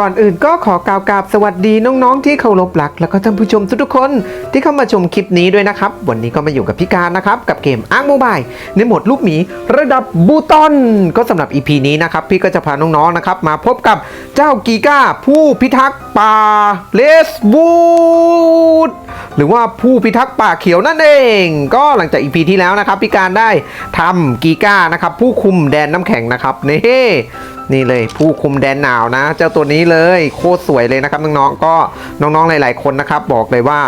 ก่อนอื่นก็ขอกล่าวกราบสวัสดีน้องๆ ที่เคารพรัก แล้วก็ท่านผู้ชมทุกๆคนที่เข้ามาชมคลิปนี้ด้วยนะครับ วันนี้ก็มาอยู่กับพี่การนะครับ กับเกมอ้าร์คโมบายในโหมดลูกหมีระดับบูตอน ก็สำหรับ EP นี้นะครับ พี่ก็จะพาน้องๆนะครับ มาพบกับเจ้ากีก้า ผู้พิทักษ์ป่าเลสบูดหรือว่าผู้พิทักษ์ป่าเขียวนั่นเอง ก็หลังจาก EP ที่แล้วนะครับพี่การได้ทำกีก้านะครับผู้คุมแดนน้ำแข็งนะครับนี่ นี่เลยผู้คุมแดนหนาวนะ เจ้าตัวนี้เลยโคตรสวยเลยนะครับน้องๆก็น้องๆหลาย ๆ คนนะครับ บอกเลยว่า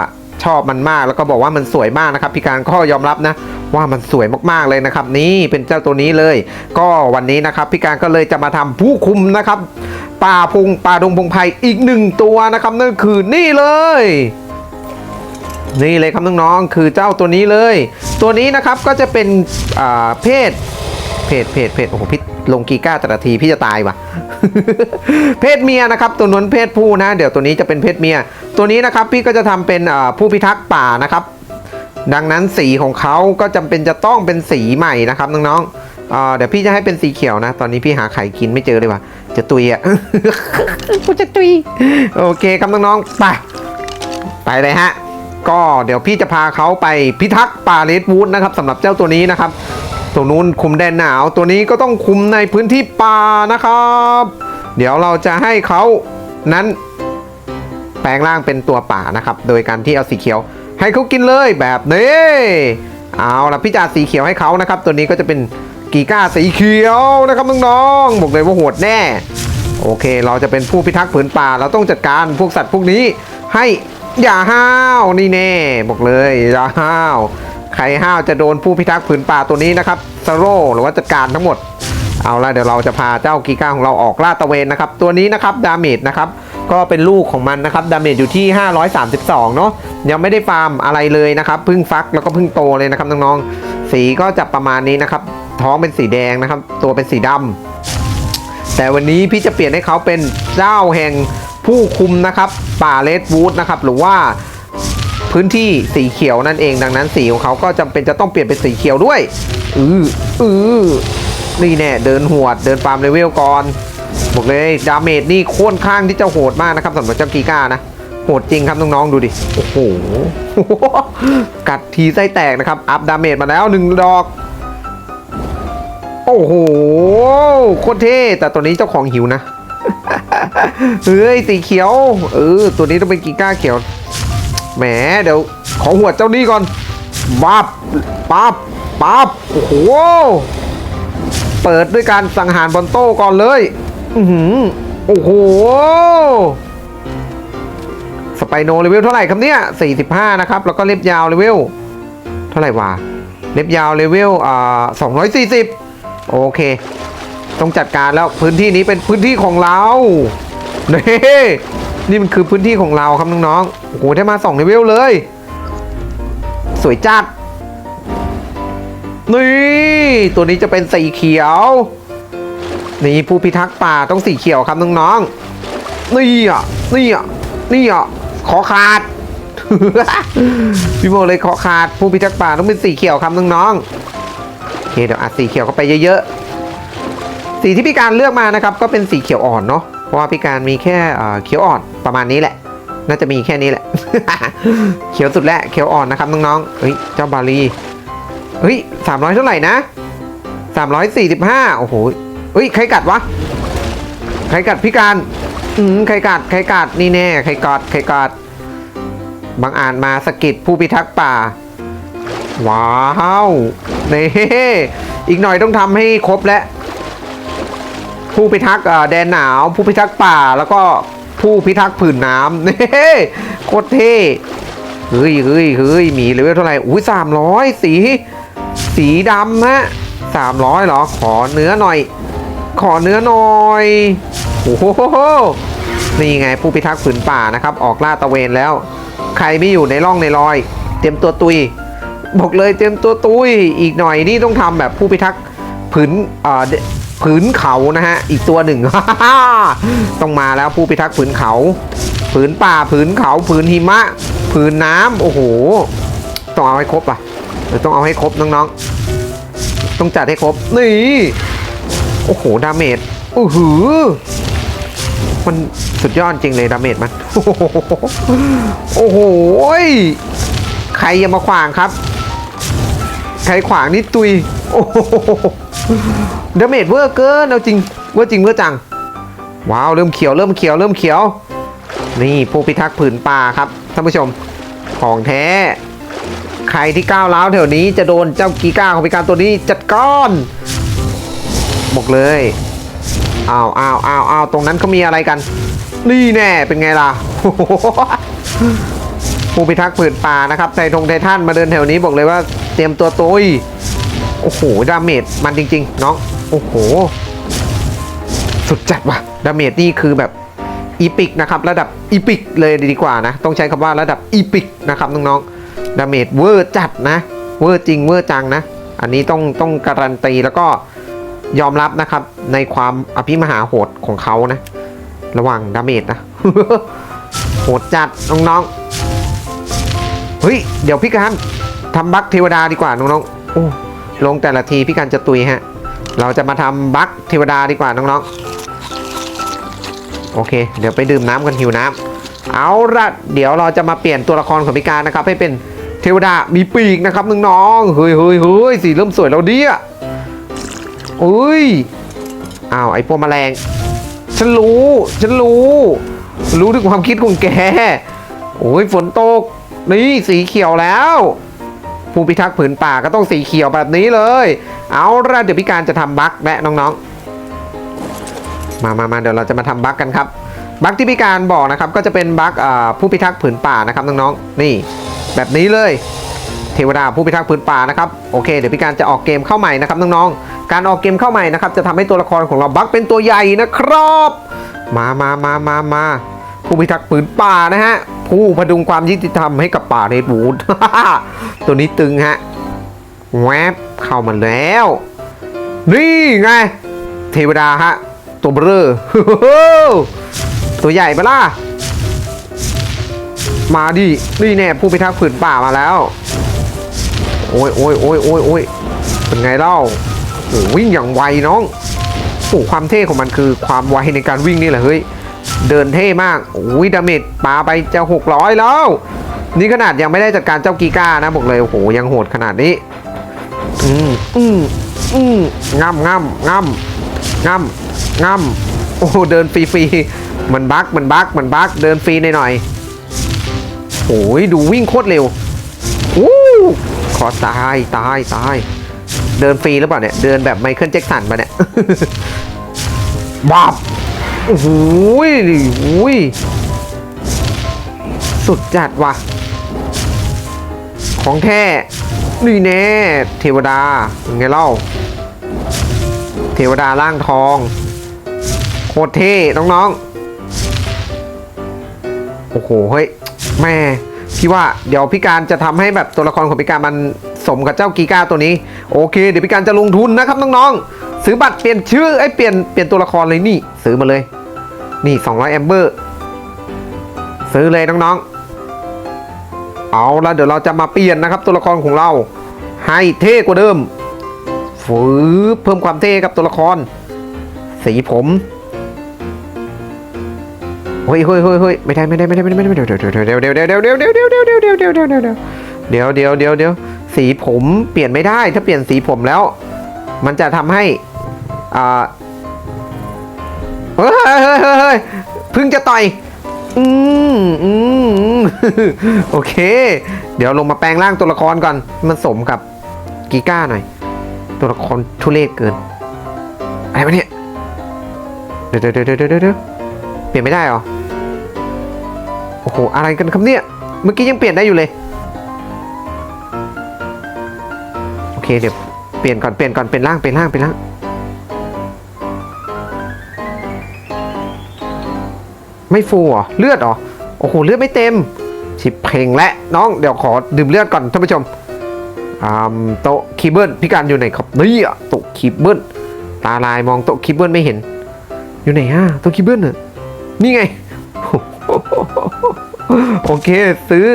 ชอบมันมากแล้วก็บอกว่ามันสวยมากนะครับพี่การก็ยอมรับนะว่ามันสวยมากๆเลยนะครับ นี่เป็นเจ้าตัวนี้เลย ก็วันนี้นะครับพี่การก็เลยจะมาทำผู้คุมนะครับป่าพงป่าดงพงไพอีกหนึ่งตัวนะครับนั่นคือนี่เลยนี่เลยครับน้องๆคือเจ้าตัวนี้เลย ตัวนี้นะครับก็จะเป็นเพศ เพศเพศเพศโอ้โหพี่ลงกีก้าแต่ละทีพี่จะตายว่ะ เพศเมียนะครับ ตัวนู้นเพศผู้นะ เดี๋ยวตัวนี้จะเป็นเพศเมีย ตัวนี้นะครับพี่ก็จะทำเป็นผู้พิทักษ์ป่านะครับ ดังนั้นสีของเขาก็จำเป็นจะต้องเป็นสีใหม่นะครับน้องๆเดี๋ยวพี่จะให้เป็นสีเขียวนะ ตอนนี้พี่หาไข่กินไม่เจอเลยว่ะ จะตุยอะกูจะตุยโอเคครับน้องๆไปไปเลยฮะก็เดี๋ยวพี่จะพาเขาไปพิทักษ์ป่าเลดวูดนะครับสำหรับเจ้าตัวนี้นะครับ ตัวนู้นคุมแดนหนาวตัวนี้ก็ต้องคุมในพื้นที่ป่านะครับ เดี๋ยวเราจะให้เขานั้น แปลงร่างเป็นตัวป่านะครับ โดยการที่เอาสีเขียว ให้เขากินเลยแบบนี้เอาละพี่จ่าสีเขียวให้เขานะครับ ตัวนี้ก็จะเป็นกีก้าสีเขียวนะครับน้องๆบอกเลยว่าโหดแน่ โอเค เราจะเป็นผู้พิทักษ์ผืนป่า เราต้องจัดการพวกสัตว์พวกนี้ให้อย่าห้าวนี่แน่ บอกเลยอย่าห้าว ใครห้าวจะโดนผู้พิทักษ์ผืนป่าตัวนี้นะครับสโรหรือว่าจัดการทั้งหมด เอาละเดี๋ยวเราจะพาเจ้ากีก้าของเราออกล่าตะเวนนะครับ ตัวนี้นะครับดาเมจนะครับก็เป็นลูกของมันนะครับดาเมจอยู่ที่ 532 เนาะยังไม่ได้ฟาร์มอะไรเลยนะครับเพิ่งฟักแล้วก็เพิ่งโตเลยนะครับน้องๆสีก็จะประมาณนี้นะครับ ท้องเป็นสีแดงนะครับ ตัวเป็นสีดำแต่วันนี้พี่จะเปลี่ยนให้เขาเป็นเจ้าแห่งผู้คุมนะครับป่าเลดวูดนะครับหรือว่า พื้นที่สีเขียวนั่นเองดังนั้นสีของเขาก็จำเป็นจะต้องเปลี่ยนเป็นสีเขียวด้วย อืออือนี่แน่เดินหวดเดินฟาร์มเลเวลก่อนบอกเลยดาเมจนี่ค่อนข้างที่จะโหดมากนะครับสำหรับเจ้ากีก้านะโหดจริงครับน้องๆดูดิ โอ้โห กัดทีไส้แตกนะครับ อัพดาเมจมาแล้วหนึ่งดอก โอ้โห โคตรเท่ แต่ตัวนี้เจ้าของหิวนะ เฮ้ย สีเขียว เออ ตัวนี้ต้องเป็นกีก้าเขียว แหมเดี๋ยวขอหัวเจ้านี่ก่อนปับปับปับโอ้โหเปิดด้วยการสังหารบอลโต้ก่อนเลย อือหือโอ้โหสไปโนเลเวลเท่าไหร่ครับเนี่ย 45 นะครับ แล้วก็เล็บยาวเลเวลเท่าไหร่วะ เล็บยาวเลเวลอ่า240 โอเค ต้องจัดการแล้วพื้นที่นี้เป็นพื้นที่ของเรา นี่ นี่มันคือพื้นที่ของเราครับน้องๆโอ้โหได้มา2เลเวลเลย สวยจัด นี่ ตัวนี้จะเป็นสีเขียว นี่ผู้พิทักษ์ป่าต้องสีเขียวครับน้องๆนี่อะนี่อะนี่อะขอขาดพี่โมเลยขอขาดผู้พิทักษ์ป่าต้องเป็นสีเขียวครับน้องๆโอเคเดี๋ยวอัดสีเขียวเข้าไปเยอะๆสีที่พี่การเลือกมานะครับ ก็เป็นสีเขียวอ่อนเนาะเพราะ ว่าพี่การมีแค่เขียวอ่อนประมาณนี้แหละ น่าจะมีแค่นี้แหละ เขียวสุดแล้วเขียวอ่อนนะครับน้องๆเฮ้ยเจ้าบาลีเฮ้ยสามร้อยเท่าไหร่นะสามร้อยสี่สิบห้าโอ้โหเฮ้ยใครกัดวะใครกัดพี่การอืมใครกัดใครกัดนี่แน่ใครกัดใครกัดบางอ่านมาสกิดผู้พิทักษ์ป่า ว้าวนี่อีกหน่อยต้องทำให้ครบแล้ว ผู้พิทักษ์แดนหนาว ผู้พิทักษ์ป่า แล้วก็ผู้พิทักษ์ผืนน้ำนี่โคตรเท่เฮ้ยเฮ้ยเฮ้ยหมีเลเวลเท่าไหร่อุ้ยสามร้อยสี สีดำฮะสามร้อยเหรอ ขอเนื้อหน่อย ขอเนื้อหน่อยโอ้โหนี่ไงผู้พิทักษ์ผืนป่านะครับ ออกล่าตะเวนแล้ว ใครไม่อยู่ในร่องในรอย เตรียมตัวตุย บอกเลยเตรียมตัวตุย อีกหน่อยนี่ต้องทำแบบผู้พิทักษ์ผืนอ่อ ผืนเขานะฮะ อีกตัวหนึ่ง ต้องมาแล้วผู้พิทักษ์ผืนเขา ผืนป่าผืนเขาผืนหิมะ ผืนน้ำโอ้โห ต้องเอาให้ครบอะต้องเอาให้ครบน้องๆ ต้องจัดให้ครบ นี่ โอ้โห ดาเมจโอ้โหมันสุดยอดจริงเลยดาเมจมัน โอ้โห ใครยังมาขวางครับ ใครขวางนี่ตุย โอ้โห ดาเมจเวอร์เกินเอาจริงเวอร์จริงเวอร์จัง ว้าว เริ่มเขียวเริ่มเขียวเริ่มเขียว นี่ผู้พิทักษ์ผืนป่าครับท่านผู้ชมของแท้ ใครที่ก้าวร้าวแถวนี้จะโดนเจ้ากีก้าของพิการตัวนี้จัดก้อนบอกเลยอ้าวอ้าวอ้าวอ้าวตรงนั้นเขามีอะไรกัน นี่แน่เป็นไงล่ะผู้พิทักษ์ผืนป่านะครับไททงไททันมาเดินแถวนี้บอกเลยว่าเตรียมตัวตุย โอ้โห ดาเมจมันจริงๆน้อง โอ้โห สุดจัดว่ะ ดาเมจนี่คือแบบอีพิกนะครับ ระดับอีพิกเลยดีกว่านะ ต้องใช้คำว่าระดับอีพิกนะครับน้องๆ ดาเมจเวอร์จัดนะ เวอร์จริงเวอร์จังนะ อันนี้ต้องต้องการันตีแล้วก็ยอมรับนะครับในความอภิมหาโหดของเขานะ ระว่างดาเมจนะ โหดจัดน้องๆ เฮ้ย เดี๋ยวพี่การทำบัคเทวดาดีกว่าน้องๆโอ้ ลงแต่ละทีพี่การจะตุยฮะ เราจะมาทำบัคเทวดาดีกว่าน้องๆ โอเค เดี๋ยวไปดื่มน้ำกันหิวน้ำเอาละเดี๋ยวเราจะมาเปลี่ยนตัวละครของพี่การนะครับ ให้เป็นเทวดามีปีกนะครับน้องๆเฮ้ยเฮ้ยเฮ้ยสีเริ่มสวยแล้วเดียอุ้ยอ้าวไอ้พวกแมลงฉันรู้ฉันรู้ รู้ถึงความคิดของแกโอ้ยฝนตกนี่สีเขียวแล้ว ผู้พิทักษ์ผืนป่าก็ต้องสีเขียวแบบนี้เลย เอาละเดี๋ยวพี่การจะทำบั๊กและน้องๆ มามามาเดี๋ยวเราจะมาทำบั๊กกันครับ บั๊กที่พี่การบอกนะครับก็จะเป็นบั๊กอ่าผู้พิทักษ์ผืนป่านะครับน้องๆ นี่ แบบนี้เลย เทวดาผู้พิทักษ์ผืนป่านะครับ โอเค เดี๋ยวพี่การจะออกเกมเข้าใหม่นะครับน้องๆ การออกเกมเข้าใหม่นะครับจะทำให้ตัวละครของเราบั๊กเป็นตัวใหญ่นะครับ มามามามามา ผู้พิทักษ์ผืนป่านะฮะ ผู้พดุงความยุติธรรมให้กับป่าเรดวูดตัวนี้ตึงฮะ แวบเข้ามาแล้ว นี่ไง เทวดาฮะ ตัวเบลอตัวใหญ่ปะล่ะ มาดิ นี่แน่ผู้พิทักษ์ผืนป่ามาแล้ว โอ้ยโอ้ยโอ้ยโอ้ยโอ้ยเป็นไงเล่าวิ่งอย่างไวน้องโอ้ความเท่ของมันคือความไวในการวิ่งนี่แหละเฮ้ย เดินเท่มากโอ้ยดาเมจปาไปจะ 600 แล้ว นี่ขนาดยังไม่ได้จัดการเจ้ากีก้านะบอกเลยโอ้โหยังโหดขนาดนี้ อืมอืมอืมง่ำง่ำง่ำง่ำง่ำโอ้เดินฟรีๆมันบักมันบักมันบักเดินฟรีหน่อยๆโอ้ยดูวิ่งโคตรเร็วอู้ขอตายตายตายเดินฟรีหรือเปล่าเนี่ย เดินแบบไมเคิลแจ็คสันปะเนี่ยบับ โอ้โหยโอ้ยสุดจัดว่ะ ของแท้ นี่แน่ เทวดาเป็นไงเล่า เทวดาร่างทอง โคตรเท่ น้องๆ โอ้โห เฮ้ย แม่พี่ว่าเดี๋ยวพี่การจะทำให้แบบตัวละครของพี่การมันสมกับเจ้ากีก้าตัวนี้ โอเค เดี๋ยวพี่การจะลงทุนนะครับน้องๆ ซื้อบัตรเปลี่ยนชื่อไอ้เปลี่ยนเปลี่ยนตัวละครเลยนี่ ซื้อมาเลย นี่ 200แอมเบอร์ซื้อเลยน้องๆ เอาละเดี๋ยวเราจะมาเปลี่ยนนะครับ ตัวละครของเรา ให้เท่กว่าเดิมฝืเพิ่มความเท่กับตัวละคร สีผมเฮ้ยเฮ้ยเฮ้ยเฮ้ยไม่ได้ไม่ได้ไม่ได้ไม่ได้ไม่ได้เดี๋ยวเดี๋ยวเดี๋ยวเดี๋ยวเดี๋ยวเดี๋ยวเดี๋ยวเดี๋ยวเดี๋ยวเดี๋ยวเดี๋ยวเดี๋ยวเดี๋ยวเดี๋ยวเดี๋ยวเดี๋ยวเดี๋ยวเดี๋ยวเดี๋ยวสีผมเปลี่ยนไม่ได้ถ้าเปลี่ยนสีผมแล้วมันจะทำให้อ่าเฮ้ยเฮ้ยเฮ้ยเเฮ้ยเฮ้ยเฮ้ยพิ่งจะต่อย อืมอืมโอเค เดี๋ยวลงมาแปลงร่างตัวละครก่อน มันสมกับกีก้าหน่อย ตัวละครทุเรศเกิน อะไรวะเนี่ย เดี๋ยวเดี๋ยวเดี๋ยวเดี๋ยวเปลี่ยนไม่ได้เหรอ โอ้โห อะไรกันครับเนี่ย เมื่อกี้ยังเปลี่ยนได้อยู่เลย โอเคเดี๋ยวเปลี่ยนก่อน เปลี่ยนก่อน เป็นร่าง เป็นร่าง เป็นร่าง ไม่ฟูเหรอเลือดเหรอโอ้โหเลือดไม่เต็มชิบเพลงและน้องเดี๋ยวขอดื่มเลือดก่อนท่านผู้ชมโต๊ะคีเบิร์ดพี่การอยู่ไหนครับนี่อะโต๊ะคีเบิร์ดตาลายมองโต๊ะคีเบิร์ดไม่เห็น อยู่ไหนฮะโต๊ะคีเบิร์ดน่ะนี่ไงโอเคซื้อ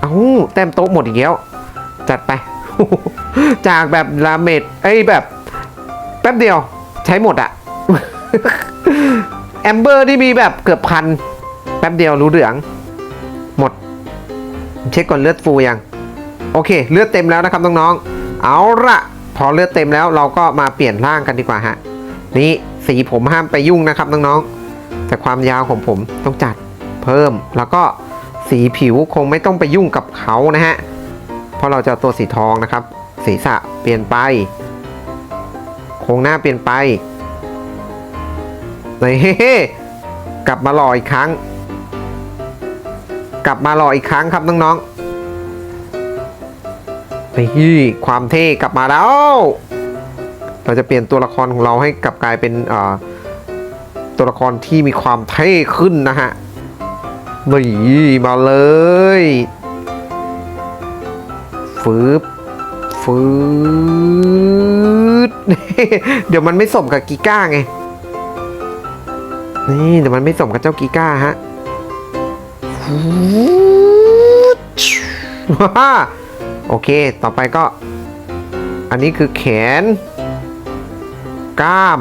เอาแต้มโต๊ะหมดอีกแล้วจัดไป จากแบบลาเมดไอ้ยแบบ แป๊บเดียวใช้หมดอะ แอมเบอร์ที่มีแบบเกือบพัน แป๊บเดียวรู้เหลือง หมด เช็คก่อนเลือดฟูยัง โอเค เลือดเต็มแล้วนะครับน้องๆ เอาละพอเลือดเต็มแล้วเราก็มาเปลี่ยนร่างกันดีกว่าฮะ นี่สีผมห้ามไปยุ่งนะครับน้องๆ แต่ความยาวของผมต้องจัดเพิ่ม แล้วก็สีผิวคงไม่ต้องไปยุ่งกับเขานะฮะ เพราะเราจะตัวสีทองนะครับ ศีรษะเปลี่ยนไป โครงหน้าเปลี่ยนไป เฮ้เฮ้กลับมาหล่ออีกครั้ง กลับมาหล่ออีกครั้งครับน้องๆนี่ความเท่กลับมาแล้ว เราจะเปลี่ยนตัวละครของเราให้กลับกลายเป็นตัวละครที่มีความเท่ขึ้นนะฮะนี่มาเลยฟืบฟืดเดี๋ยวมันไม่สมกับกีก้าไง นี่เดี๋ยวมันไม่สมกับเจ้ากีก้าฮะโอเค ต่อไปก็ อันนี้คือแขน กล้าม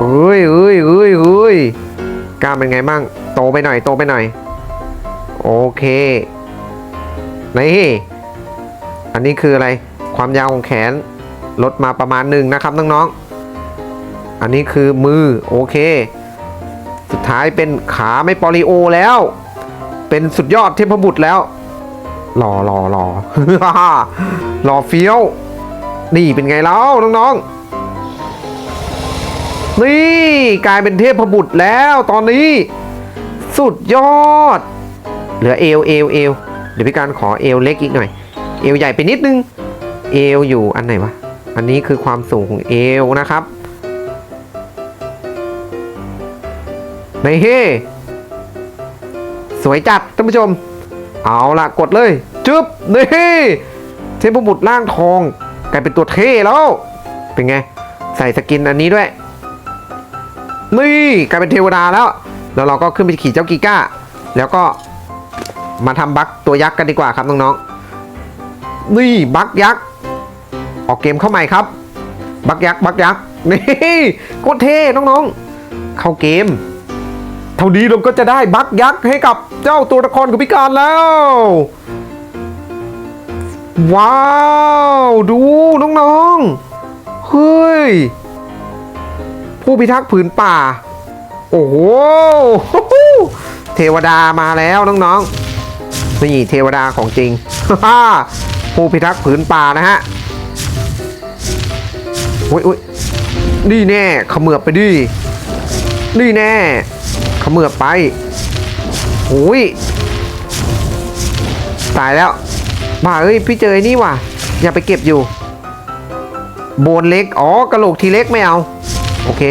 เอ้ยเอ้ยเอ้ยเอ้ยกล้ามเป็นไงบ้าง โตไปหน่อย โตไปหน่อย โอเค นี่ อันนี้คืออะไร ความยาวของแขน ลดมาประมาณหนึ่งนะครับน้องๆ อันนี้คือมือโอเค สุดท้ายเป็นขาไม่ปอลิโอแล้ว เป็นสุดยอดเทพบุตรแล้วหล่อหล่อหล่อหล่อเฟี้ยว นี่เป็นไงแล้วน้องๆ นี่กลายเป็นเทพบุตรแล้วตอนนี้ สุดยอด เหลือเอวเอวเอวเดี๋ยวพี่การขอเอวเล็กอีกหน่อย เอวใหญ่ไปนิดนึง เอวอยู่อันไหนวะ อันนี้คือความสูงของเอวนะครับ ในเฮสวยจัดท่านผู้ชม เอาล่ะกดเลยจึ๊บนี่เทพบุตรร่างทอง กลายเป็นตัวเท่แล้ว เป็นไง ใส่สกินอันนี้ด้วย นี่กลายเป็นเทวดาแล้ว แล้วเราก็ขึ้นไปขี่เจ้ากีก้า แล้วก็มาทำบัคตัวยักษ์กันดีกว่าครับน้องๆ นี่บัคยักษ์ ออกเกมเข้าใหม่ครับ บัคยักษ์บัคยักษ์ นี่โคตรเท่น้องๆ เข้าเกม เท่านี้เราก็จะได้บัคยักษ์ให้กับเจ้าตัวละครของพิการแล้ว ว้าว ดูน้องๆ เฮ้ย ผู้พิทักษ์ผืนป่า โอ้โห เทวดามาแล้วน้องๆ นี่เทวดาของจริง ผู้พิทักษ์ผืนป่านะฮะโอ้ยโอ้ยนี่แน่ขมือบไปดินี่แน่ เขมือบไปโอ้ยตายแล้วมาเอ้ยพี่เจอไอ้นี่ว่ะ อย่าไปเก็บอยู่ โบนเล็ก อ๋อกระโหลกทีเล็กไม่เอา โอเค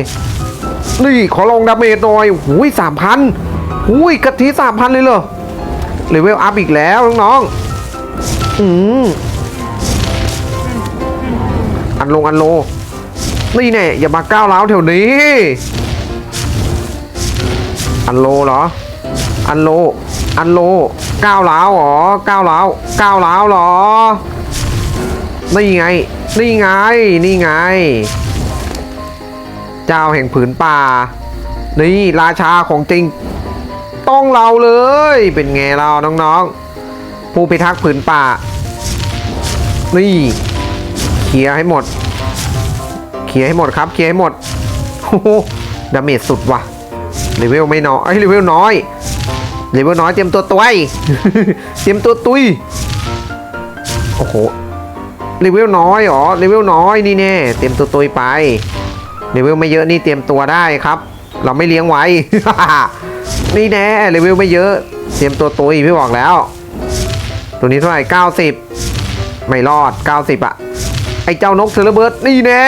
นี่ขอลองดาเมจหน่อยหุยสามพันหุยกะทิสามพันเลยเหรอเลเวลอัพอีกแล้วน้องๆอืมอันลงอันโล นี่แน่อย่ามาก้าวร้าวแถวนี้ อันโลเหรอ อันโล อันโลก้าวร้าวเหรอก้าวร้าวก้าวร้าวเหรอ นี่ไง นี่ไง นี่ไง เจ้าแห่งผืนป่า นี่ราชาของจริง ต้องเราเลย เป็นไงเราน้องๆ ผู้พิทักษ์ผืนป่า นี่เคลียร์ให้หมด เคลียร์ให้หมดครับ เคลียร์ให้หมดโอ้โหดาเมจสุดว่ะ เลเวลไม่น้อยเลเวลน้อยเลเวลน้อยเตรียมตัวตุยเตรียมตัวตุยโอ้โหเลเวลน้อยเหรอเลเวลน้อยนี่แน่เตรียมตัวตุยไปเลเวลไม่เยอะนี่เตรียมตัวได้ครับ เราไม่เลี้ยงไว้ นี่แน่เลเวลไม่เยอะ เตรียมตัวตุยพี่บอกแล้ว ตัวนี้เท่าไหร่90 ไม่รอด 90อะไอเจ้านกเซอร์เบิร์ดนี่แน่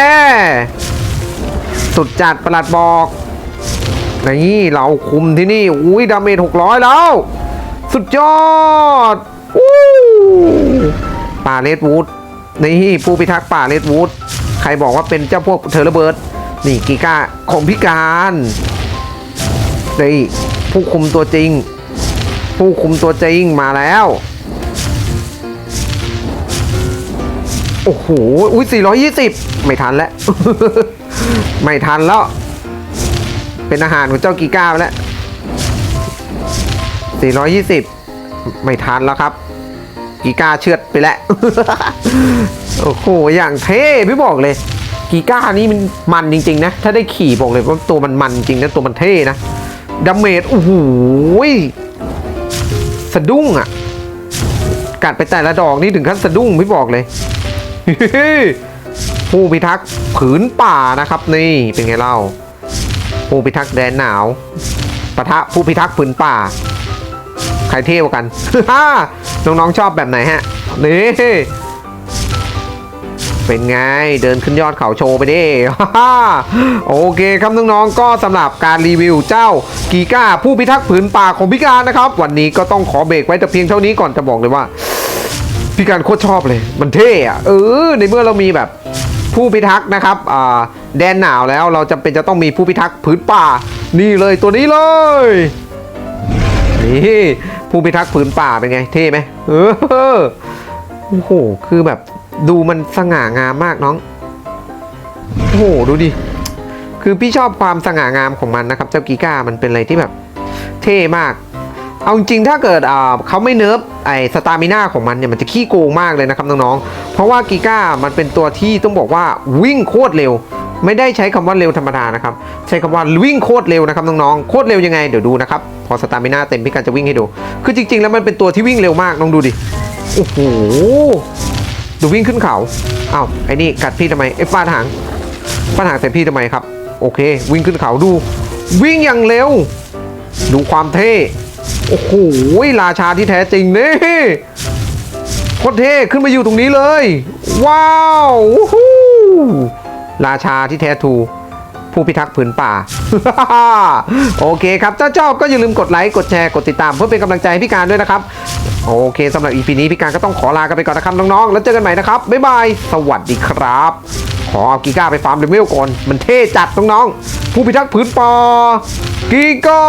สุดจัดประหลัดบอก นี่เราคุมที่นี่ อุ้ยดาเมจ600แล้ว สุดยอดอู้ป่าเลดวูดนี่ผู้พิทักษ์ป่าเลดวูดใครบอกว่าเป็นเจ้าพวกเทอร์เบิร์ดนี่กีก้าของพิการนี่ผู้คุมตัวจริง ผู้คุมตัวจริงมาแล้วโอ้โห อุ้ย420 ไม่ทันแล้ว ไม่ทันแล้ว เป็นอาหารของเจ้ากีก้าไปแล้ว 420 ไม่ทันแล้วครับ กีก้าเชือดไปแล้ว โอ้โห อย่างเท่พี่บอกเลย กีก้านี่มันมันจริง ๆ นะ ถ้าได้ขี่บอกเลยว่าตัวมันมันจริงนะตัวมันเท่นะดาเมจโอ้โหยสะดุ้งอะ กัดไปแต่ละดอกนี่ถึงขั้นสะดุ้งพี่บอกเลยผู้พิทักษ์ผืนป่านะครับ นี่เป็นไงเล่า ผู้พิทักษ์แดนหนาวปะทะผู้พิทักษ์ผืนป่า ใครเท่กว่ากันฮ่าน้องๆชอบแบบไหนฮะ นี่เป็นไงเดินขึ้นยอดเขาโชว์ไปดิฮ่าโอเคครับน้องๆก็สำหรับการรีวิวเจ้ากีก้าผู้พิทักษ์ผืนป่าของพิการนะครับ วันนี้ก็ต้องขอเบรกไว้แต่เพียงเท่านี้ก่อนจะบอกเลยว่าพี่การโคตรชอบเลย มันเท่อะเออในเมื่อเรามีแบบผู้พิทักษ์นะครับอ่า แดนหนาวแล้วเราจำเป็นจะต้องมีผู้พิทักษ์ผืนป่า นี่เลยตัวนี้เลยนี่ผู้พิทักษ์ผืนป่าเป็นไงเท่ไหมเออโอ้โหคือแบบดูมันสง่างามมากน้องโอ้โหดูดิคือพี่ชอบความสง่างามของมันนะครับ เจ้ากีก้ามันเป็นอะไรที่แบบ เท่มากเอาจริงถ้าเกิดเขาไม่เนิร์ฟไอสตามิน่าของมันเนี่ยมันจะขี้โกงมากเลยนะครับน้องๆ เพราะว่ากีก้ามันเป็นตัวที่ต้องบอกว่าวิ่งโคตรเร็ว ไม่ได้ใช้คำว่าเร็วธรรมดานะครับ ใช้คำว่าวิ่งโคตรเร็วนะครับน้องๆ โคตรเร็วยังไง เดี๋ยวดูนะครับ พอสตามิน่าเต็มพี่กันจะวิ่งให้ดู คือจริง ๆ แล้วมันเป็นตัวที่วิ่งเร็วมากลองดูดิ โอ้โห ดูวิ่งขึ้นเขาอ้าวไอ้นี่กัดพี่ทำไมไอ้ฟาดหางฟาดหางใส่พี่ทำไมครับ โอเค วิ่งขึ้นเขาดู วิ่งอย่างเร็ว ดูความเท่ โอ้โห ราชาที่แท้จริงนี่โคตรเท่ ขึ้นมาอยู่ตรงนี้เลย ว้าววู้ฮู้ ราชาที่แท้ทูผู้พิทักษ์ผืนป่า โอเคครับ ถ้าชอบก็อย่าลืมกดไลค์ กดแชร์ กดติดตาม เพื่อเป็นกำลังใจให้พี่การด้วยนะครับ โอเคสำหรับ EP นี้พี่การก็ต้องขอลากันไปก่อนนะครับน้องๆ แล้วเจอกันใหม่นะครับ บ๊ายบาย สวัสดีครับ ขอเอากีก้าไปฟาร์มเลเวลก่อน มันเท่จัดน้องๆ ผู้พิทักษ์ผืนป่ากีก้า